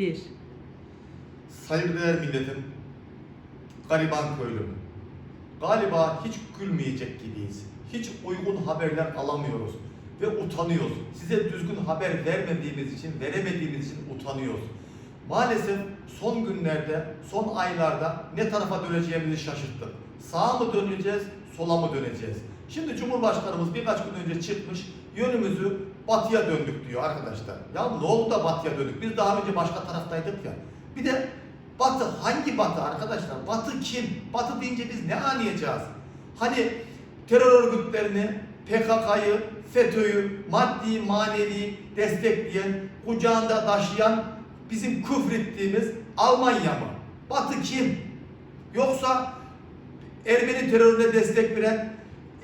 1. Saygıdeğer milletim, gariban köylüm. Galiba hiç gülmeyecek gibiyiz. Hiç uygun haberler alamıyoruz ve utanıyoruz. Size düzgün haber vermediğimiz için, veremediğimiz için utanıyoruz. Maalesef son günlerde, son aylarda ne tarafa döneceğimizi şaşırttık. Sağa mı döneceğiz, sola mı döneceğiz? Şimdi Cumhurbaşkanımız birkaç gün önce çıkmış, yönümüzü batıya döndük diyor arkadaşlar. Ya ne oldu da batıya döndük? Biz daha önce başka taraftaydık ya. Bir de Batı hangi batı arkadaşlar? Batı kim? Batı deyince biz ne anlayacağız? Hani terör örgütlerini, PKK'yı, FETÖ'yü maddi manevi destekleyen, kucağında taşıyan bizim küfrettiğimiz Almanya mı? Batı kim? Yoksa Ermeni terörüne destek veren,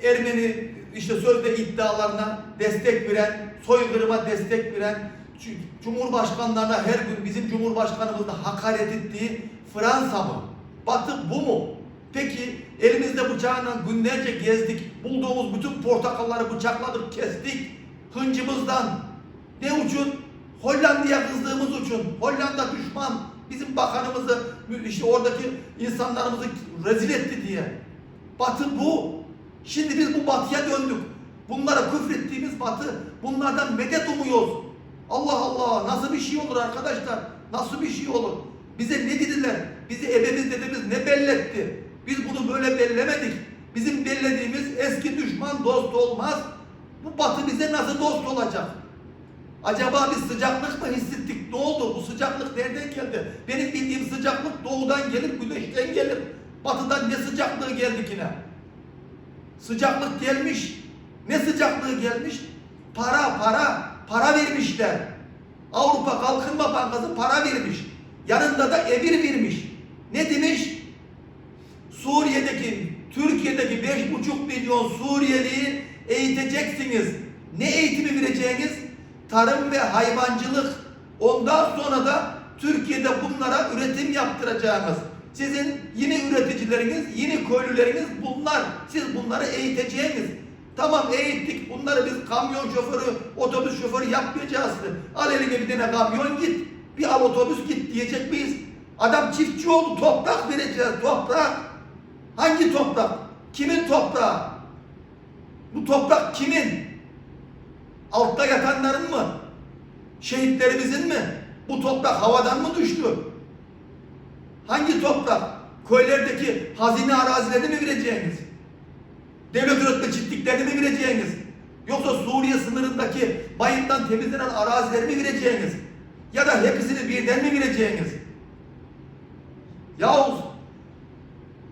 Ermeni işte sözde iddialarına destek veren, soykırıma destek veren, Cu- Cumhurbaşkanlarına her gün bizim Cumhurbaşkanımızla hakaret ettiği Fransa mı? Batı bu mu? Peki elimizde bıçağla günlerce gezdik, bulduğumuz bütün portakalları bıçakladık, kestik, hıncımızdan. Ne uçun? Hollanda'ya kızdığımız uçun. Hollanda düşman. Bizim bakanımızı, işte oradaki insanlarımızı rezil etti diye. Batı bu. Şimdi biz bu batıya döndük. Bunlara küfrettiğimiz batı. Bunlardan medet umuyoruz. Allah Allah nasıl bir şey olur arkadaşlar? Nasıl bir şey olur? Bize ne dediler? Bizi ebemiz dedemiz ne belletti? Biz bunu böyle bellemedik. Bizim bellediğimiz eski düşman dost olmaz. Bu batı bize nasıl dost olacak? Acaba biz sıcaklık mı hissettik? Ne oldu? Bu sıcaklık nereden geldi? Benim bildiğim sıcaklık doğudan gelir, güneşten gelir. Batıdan ne sıcaklığı geldi yine? Sıcaklık gelmiş. Ne sıcaklığı gelmiş? Para, para, para vermişler. Avrupa Kalkınma Bankası para vermiş. Yanında da emir vermiş. Ne demiş? Suriye'deki, Türkiye'deki beş buçuk milyon Suriyeliyi eğiteceksiniz. Ne eğitimi vereceğiniz? Tarım ve hayvancılık. Ondan sonra da Türkiye'de bunlara üretim yaptıracağınız. Sizin yeni üreticileriniz, yeni köylüleriniz bunlar. Siz bunları eğiteceğiniz. Tamam eğittik. Bunları biz kamyon şoförü, otobüs şoförü yapmayacağız. Al eline bir tane kamyon git. Bir al otobüs git diyecek miyiz? Adam çiftçi oldu. Toprak vereceğiz. Toprak. Hangi toprak? Kimin toprağı? Bu toprak kimin? Altta yatanların mı? Şehitlerimizin mi? Bu toprak havadan mı düştü? Hangi toprak? Köylerdeki hazine arazilerini mi vereceğiniz? Devlet üretme çiftliklerini mi vereceğiniz? Yoksa Suriye sınırındaki bayından temizlenen arazileri mi vereceğiniz? Ya da hepsini birden mi vereceğiniz? Yahu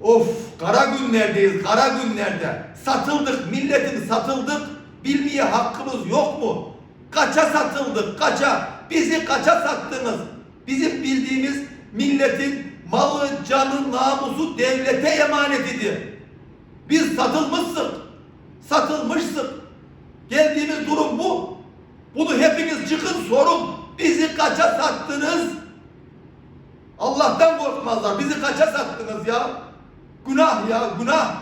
Of kara günlerdeyiz kara günlerde. Satıldık milletim satıldık. Bilmeye hakkımız yok mu? Kaça satıldık kaça? Bizi kaça sattınız? Bizim bildiğimiz milletin malı, canı, namusu devlete emanet idi. Biz satılmışsın. Satılmışsın. Geldiğimiz durum bu. Bunu hepiniz çıkın sorun. Bizi kaça sattınız? Allah'tan korkmazlar. Bizi kaça sattınız ya? Günah ya günah.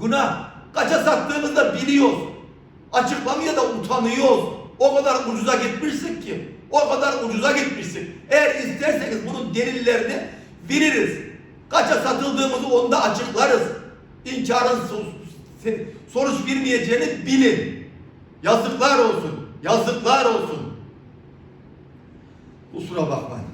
Günah. Kaça sattığımızı da biliyoruz. Açıklamaya da utanıyoruz. O kadar ucuza gitmişsin ki. O kadar ucuza gitmişsin. Eğer isterseniz bunun delillerini veririz. Kaça satıldığımızı onda açıklarız. İnkarın so- sonuç vermeyeceğini bilin. Yazıklar olsun. Yazıklar olsun. Kusura bakmayın.